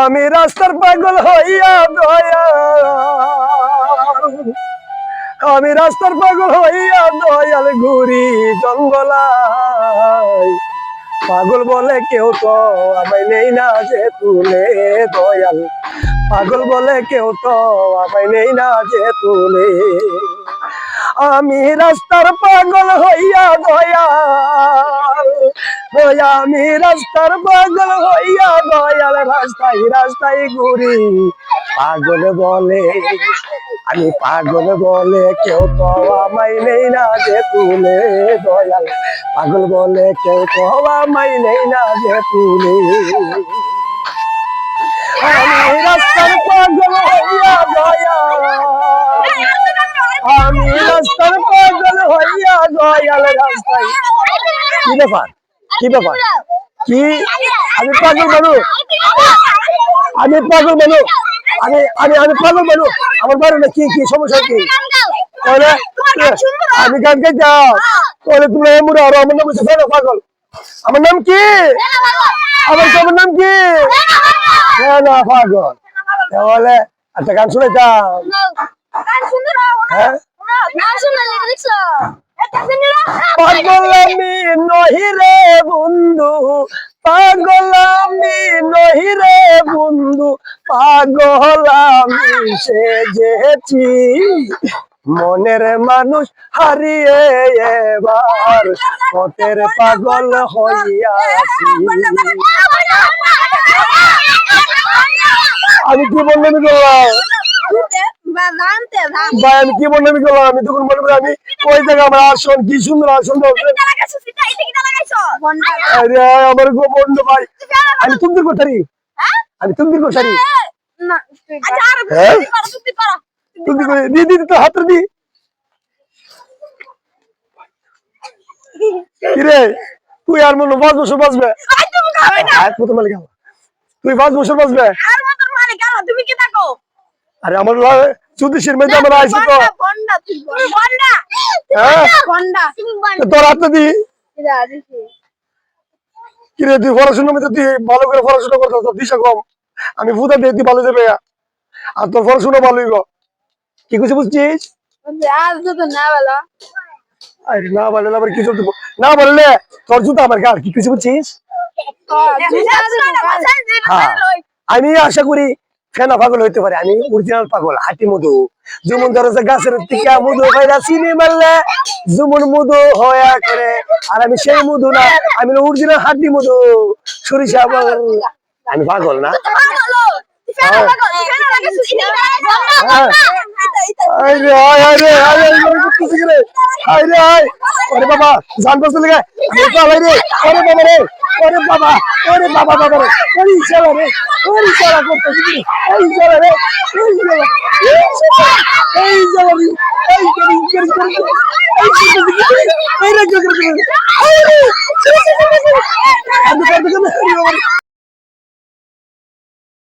আমি রাস্তার পাগল হইয়া দয়া আমি রাস্তার পাগল হইয়া দয়াল ঘুরি জঙ্গলায়। পাগল বলে কেউ তো আমায় নেই না যে তুলে দয়াল। পাগল বলে কেউ তো আমায় নেই না যে তুলে। আমি রাস্তার পাগল হইয়া দয়াল। দয়া আমি রাস্তার পাগল হইয়া দয়াল রাস্তায় রাস্তায় ঘুরি। পাগল বলে, আমি পাগল বলে কেউ তো আমায় নেই না যে তুলে দয়াল। পাগল বলে কেউ তো আমায় নেই না যে তুলে। আমি রাস্তার পাগল হইয়া দয়াল। আমি রাস্তার পাগল হইয়া দয়াল রাস্তায়। কি ব্যাপার? কি ব্যাপার? কি? আমি পাগল মানুষ। আমি পাগল মানুষ। আমি আমি আমি পাগল মানুষ। আমার বাড়ি না কি কি সমস্যা কি? তাহলে, আমি গান গাই, যাও। তাহলে তুমি এমন আরও আমার নাম হচ্ছে পাগল। আমার নাম কি? আমার আমার নাম কি? না পাগল। তাহলে একটা গান শুনেতাম হ্যাঁ? পাগল আমি। নহি রে বন্ধু, পাগল আমি নহি রে বন্ধু, পাগল আমি সেজেছি। মনের মানুষ হারিয়ে এবার পথের পাগল হইয়াছি। আমি কি বললাম ভাই আমি কি বললাম আমি তখন মনে আমি ওই জায়গায় আমার আসন কি সুন্দর আসন আরে আমার গো বন্ধু ভাই। আমি তুমদির কোথারি? আমি তুমদির কোথারি? দি দি তো হাত দি। কিরে তুই আর মনে পাঁচ বছর বাঁচবে? কত মালিক তুই পাঁচ বছর বাঁচবে? তুমি কি থাকো? আরে আমার আমার তো। হ্যাঁ? তোর হাতে দি। কিরে তুই পড়াশোনার মধ্যে তুই ভালো করে পড়াশোনা করতে তোর দিশা কম। আমি ভূতা দিয়ে তুই ভালো যাবে আর তোর পড়াশোনা ভালোই গো কি কিছু বুঝছিস? না বলো আরে না বললে আবার কি চলতে না বললে তোর জুতা আমার গার কি কিছু বুঝছিস? হ্যাঁ আমি আশা করি ফেনা পাগল হইতে পারে আমি অরিজিনাল পাগল হাতি মধু যেমন ধরো গাছের টিকা মধু চিনি মারলে যেমন মধু হয়া করে আর আমি সেই মধু না আমি অরিজিনাল হাতি মধু সরিষা পাগল। আমি পাগল না হ্যাঁ। আরে আয় আরে আরে আরে কিছু করে আয় রে আয় আরে বাবা জান লাগে আরে বাবা রে আরে বাবা রে আরে বাবা আরে বাবা বাবা রে ওই ইশারা রে ওই ইশারা করতে কি এই ইশারা রে এই ইশারা এই ইশারা এই ইশারা রে এই করে করি করে এই করি করে এই রে করি করি